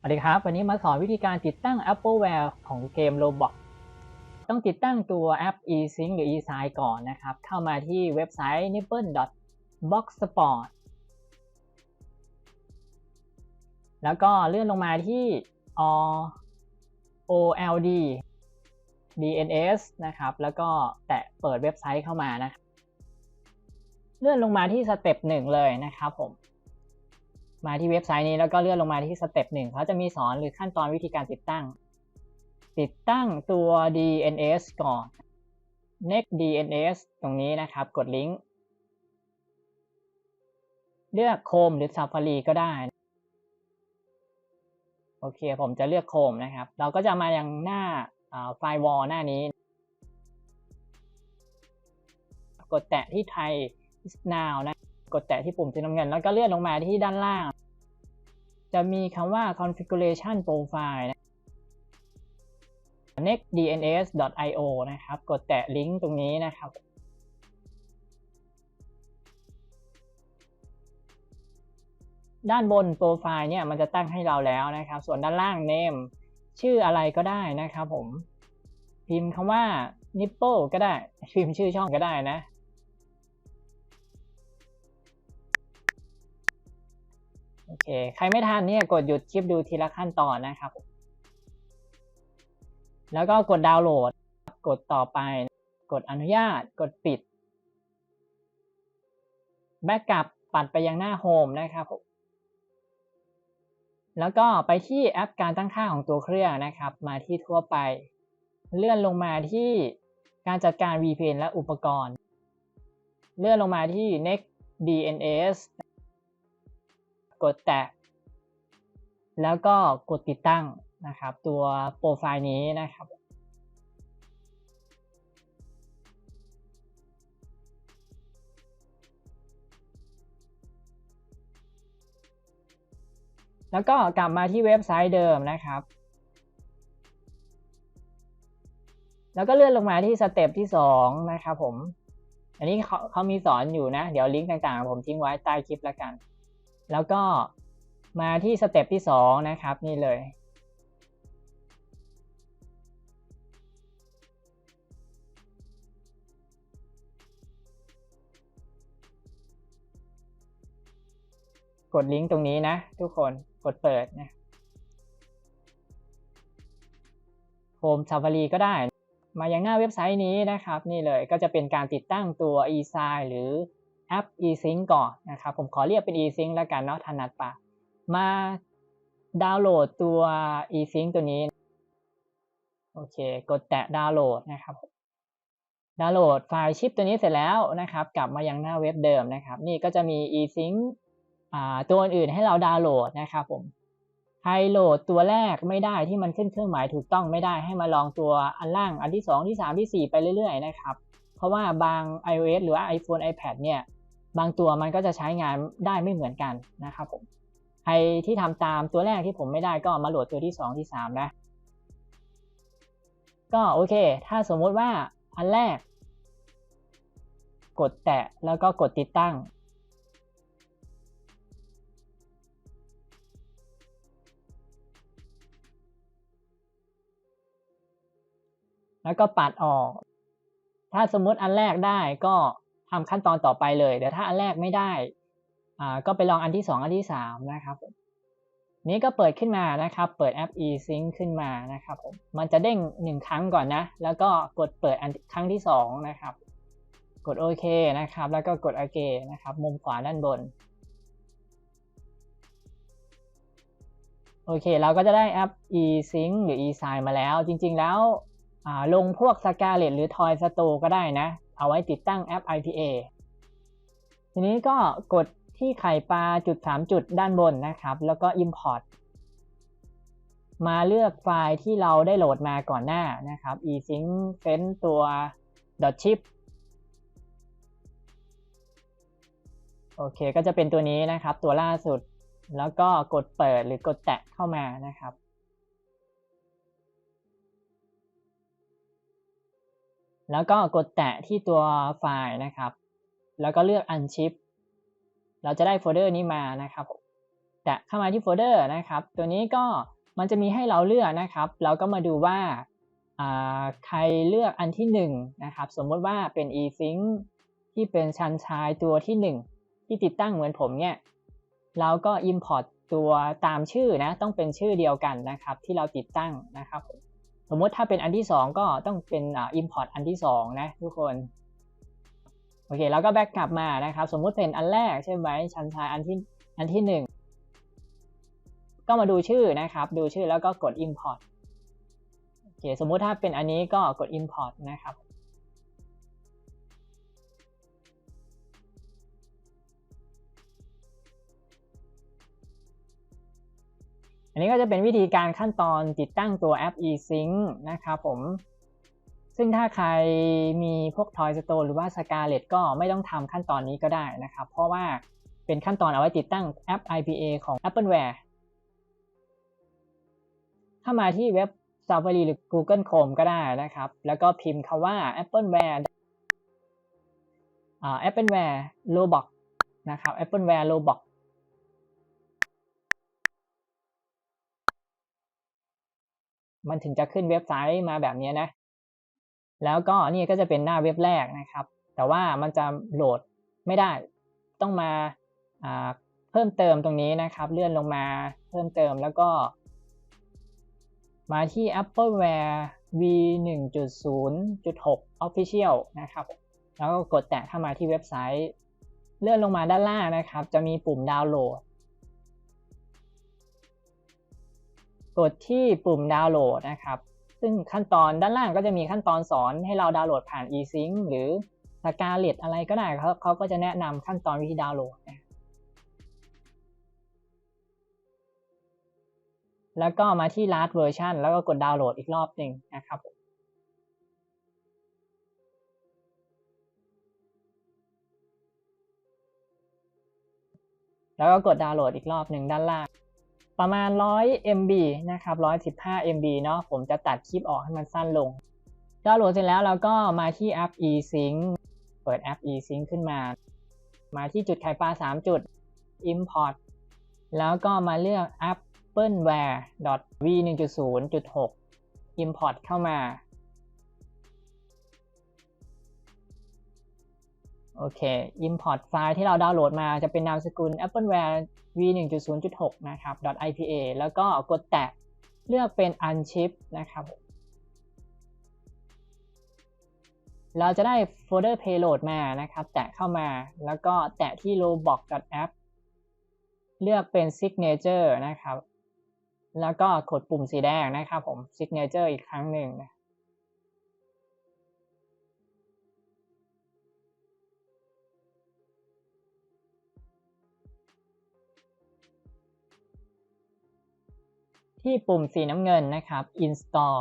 สวัสดีครับ วันนี้มาสอนวิธีการติดตั้ง Appleware ของเกม Roblox ต้องติดตั้งตัวแอป eSync หรือ eSign ก่อนนะครับ เข้ามาที่เว็บไซต์ nipple.boxsport แล้วก็เลื่อนลงมาที่ OLD DNS นะครับ แล้วก็แตะเปิดเว็บไซต์เข้ามานะ เลื่อนลงมาที่สเต็ปหนึ่งเลยนะครับผม มาที่เว็บไซต์นี้แล้วก็เลื่อนลงมาที่สเต็ปหนึ่งเขาจะมีสอนหรือขั้นตอนวิธีการติดตั้ง ติดตั้งตัว DNS ก่อน next DNS ตรงนี้นะครับ กดลิงก์ เลือก Chrome หรือ Safari ก็ได้ โอเค ผมจะเลือก Chrome นะครับ เราก็จะมายังหน้าไฟวอลหน้านี้ กดแตะที่ไทย now นะ กดแตะที่ปุ่มสีน้ำเงิน แล้วก็เลื่อนลงมาที่ด้านล่าง จะมีคำว่า configuration profile นะ nextdns.io นะครับ กดแตะลิงก์ตรงนี้นะครับด้านบนโปรไฟล์เนี่ยมันจะตั้งให้เราแล้วนะครับ ส่วนด้านล่าง name ชื่ออะไรก็ได้นะครับผม พิมพ์คำว่า nipple ก็ได้ พิมพ์ชื่อช่องก็ได้นะ โอเค ใครไม่ทันเนี่ยกดหยุดคลิปดูทีละขั้นตอนนะครับ แล้วก็กดดาวน์โหลด กดต่อไป กดอนุญาต กดปิด แบ็กกลับปัดไปยังหน้าโฮมนะครับ แล้วก็ไปที่แอปการตั้งค่าของตัวเครื่องนะครับ มาที่ทั่วไป เลื่อนลงมาที่การจัดการ VPN และอุปกรณ์ เลื่อนลงมาที่ Next DNS กดแตะ แล้วก็กดติดตั้งนะครับ ตัวโปรไฟล์นี้นะครับแล้วก็กลับมาที่เว็บไซต์เดิมนะครับ แล้วก็เลื่อนลงมาที่สเต็ปที่ 2 นะครับผม อันนี้เขาเขามีสอนอยู่นะ เดี๋ยวลิงก์ต่างๆ ผมทิ้งไว้ใต้คลิปแล้วกัน แล้วก็มาที่สเต็ปที่ 2 นะครับ นี่เลย กดลิงก์ตรงนี้นะ ทุกคนกดเปิดนะ Home Safari ก็ได้ มายังหน้าเว็บไซต์นี้นะครับ นี่เลยก็จะเป็นการติดตั้งตัว eSign หรือ แอป eSync ก่อนนะครับ ผมขอเรียกเป็น eSync แล้วกันเนาะถนัดปากมาดาวน์โหลดตัว eSync ตัวนี้ โอเค กดแตะดาวน์โหลดนะครับ ดาวน์โหลดไฟล์ชิปตัวนี้เสร็จแล้วนะครับ กลับมายังหน้าเว็บเดิมนะครับ นี่ก็จะมี eSync ตัวอื่นให้เราดาวน์โหลดนะครับผมใครโหลดตัวแรกไม่ได้ที่มันขึ้นเครื่องหมายถูกต้องไม่ได้ให้มาลองตัวอันล่างอันที่ 2 ที่ 3 ที่ 4 ไปเรื่อยๆนะครับ เพราะว่าบาง iOS หรือว่า iPhone iPad เนี่ย บางตัวมันก็จะใช้งานได้ไม่เหมือนกันนะครับผมใครที่ทำตามตัวแรกที่ผมไม่ได้ก็มาโหลดตัวที่ 2 ที่ 3 นะ ก็โอเค ถ้าสมมุติว่าอันแรก กดแตะแล้วก็กดติดตั้ง แล้วก็ปัดออก ถ้าสมมุติอันแรกได้ก็ ทำขั้นตอนต่อไปเลยเดี๋ยวถ้าอันแรกไม่ได้อ่าก็ไปลองอันที่ 2 อันที่ 3 นะครับ นี้ก็เปิดขึ้นมานะครับ เปิดแอป eSync ขึ้นมานะครับผมมันจะเด้ง 1 ครั้งก่อนนะ แล้วก็กดเปิดอันครั้งที่ 2 นะครับ กดโอเคนะครับ แล้วก็กดโอเคนะครับ มุมขวาด้านบนโอเคเราก็จะได้แอป eSync หรือ eSign มาแล้ว จริง ๆ แล้วลงพวก Scarlet หรือ Toy Store ก็ได้นะ เอาไว้ติดตั้งแอป IPA ทีนี้ก็กดที่ไข่ปลาจุด 3 จุดด้านบนนะครับ แล้วก็ Import มาเลือกไฟล์ที่เราได้โหลดมาก่อนหน้านะครับ eSync f e n ตัว .chip โอเค ก็จะเป็นตัวนี้นะครับ ตัวล่าสุด แล้วก็กดเปิดหรือกดแตะเข้ามานะครับ แล้วก็กดแตะที่ตัวไฟล์นะครับ แล้วก็เลือก unship เราจะได้โฟลเดอร์นี้มานะครับ แตะเข้ามาที่โฟลเดอร์นะครับ ตัวนี้ก็มันจะมีให้เราเลือกนะครับ เราก็มาดูว่าใครเลือกอันที่1นะครับ สมมติว่าเป็น e-sync ที่เป็นชันชายตัวที่ 1 ที่ติดตั้งเหมือนผมเนี่ย เราก็ import ตัวตามชื่อนะ ต้องเป็นชื่อเดียวกันนะครับ ที่เราติดตั้งนะครับ สมมติถ้าเป็นอันที่ 2 ก็ต้องเป็นอ่า import อันที่ 2 นะทุกคนโอเคแล้วก็แบ็กกลับมานะครับ สมมุติเป็นอันแรกใช่ไหมชั้นชายอันที่อันที่ 1 ก็มาดูชื่อนะครับ ดูชื่อแล้วก็กด import โอเคสมมุติถ้าเป็นอันนี้ก็กด import นะครับ อันนี้ก็จะเป็นวิธีการขั้นตอนติดตั้งตัวแอป eSync นะครับผม ซึ่งถ้าใครมีพวก Toy Store หรือว่า Scarlett ก็ไม่ต้องทำขั้นตอนนี้ก็ได้นะครับ เพราะว่าเป็นขั้นตอนเอาไว้ติดตั้งแอป IPA ของ Appleware ถ้ามาที่เว็บ Safari หรือ Google Chrome ก็ได้นะครับ แล้วก็พิมพ์คาว่า Appleware อ่า Appleware Roblox นะครับ Appleware Roblox มันถึงจะขึ้นเว็บไซต์มาแบบนี้นะ แล้วก็นี่ก็จะเป็นหน้าเว็บแรกนะครับ แต่ว่ามันจะโหลดไม่ได้ ต้องมาเพิ่มเติมตรงนี้นะครับ เลื่อนลงมาเพิ่มเติมแล้วก็ มาที่ Appleware v 1.0.6 Official นะครับ แล้วก็กดแตะเข้ามาที่เว็บไซต์ เลื่อนลงมาด้านล่างนะครับ จะมีปุ่มดาวน์โหลด กดที่ปุ่มดาวน์โหลดนะครับ ซึ่งขั้นตอนด้านล่างก็จะมีขั้นตอนสอนให้เราดาวน์โหลดผ่าน eSync หรือ Scarlett อะไรก็ได้ครับเขาก็จะแนะนำขั้นตอนวิธีดาวน์โหลดนะแล้วก็มาที่ last version แล้วก็กดดาวน์โหลดอีกรอบหนึ่งนะครับ แล้วก็กดดาวน์โหลดอีกรอบหนึ่งด้านล่าง ประมาณ 100 MB นะครับ 115 MB เนาะ ผมจะตัดคลิปออกให้มันสั้นลงดาวน์โหลดเสร็จแล้วเราก็มาที่แอป eSync เปิดแอป eSync ขึ้นมา มาที่จุดไข่ปลา 3 จุด import แล้วก็มาเลือก appleware v 1.0.6 import เข้ามา โอเค import ไฟล์ที่เราดาวน์โหลดมาจะเป็นนามสกุล appleware v 1.0.6 นะครับ .ipa แล้วก็กดแตะเลือกเป็น unship นะครับ เราจะได้โฟลเดอร์ payload มานะครับ แตะเข้ามาแล้วก็แตะที่ roblox.app เลือกเป็น signature นะครับ แล้วก็กดปุ่มสีแดงนะครับผม Signature อีกครั้งหนึ่งนะ ที่ปุ่มสีน้ำเงินนะครับ Install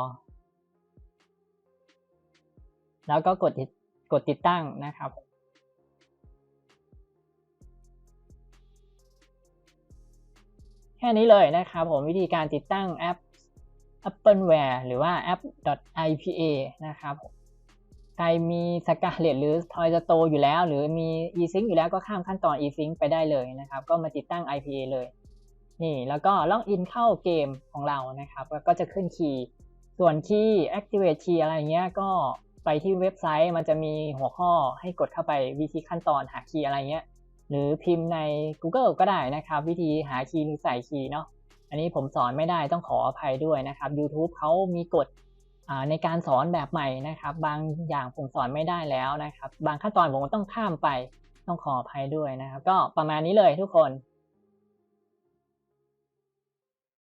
แล้วก็กดกดติดตั้งนะครับ แค่นี้เลยนะครับผมวิธีการติดตั้งแอป Appleware หรือว่าแอป .ipa นะครับใครมี s c a r l e t หรือ Toy Store อยู่แล้ว หรือมี eSync อยู่แล้วก็ข้ามขั้นตอน eSync ไปได้เลยนะครับ ก็มาติดตั้ง IPA เลย นี่แล้วก็ล็อกอินเข้าเกมของเรานะครับ ก็จะขึ้นคีย์ส่วนคีย์ activate key อะไรเงี้ยก็ไปที่เว็บไซต์มันจะมีหัวข้อให้กดเข้าไปวิธีขั้นตอนหาคีย์อะไรเงี้ยหรือพิมพ์ใน Google ก็ได้นะครับ วิธีหาคีย์หรือใส่คีย์เนาะอันนี้ผมสอนไม่ได้ต้องขออภัยด้วยนะครับ YouTube เขามีกฎในการสอนแบบใหม่นะครับ บางอย่างผมสอนไม่ได้แล้วนะครับ บางขั้นตอนผมต้องข้ามไปต้องขออภัยด้วยนะครับ ก็ประมาณนี้เลยทุกคน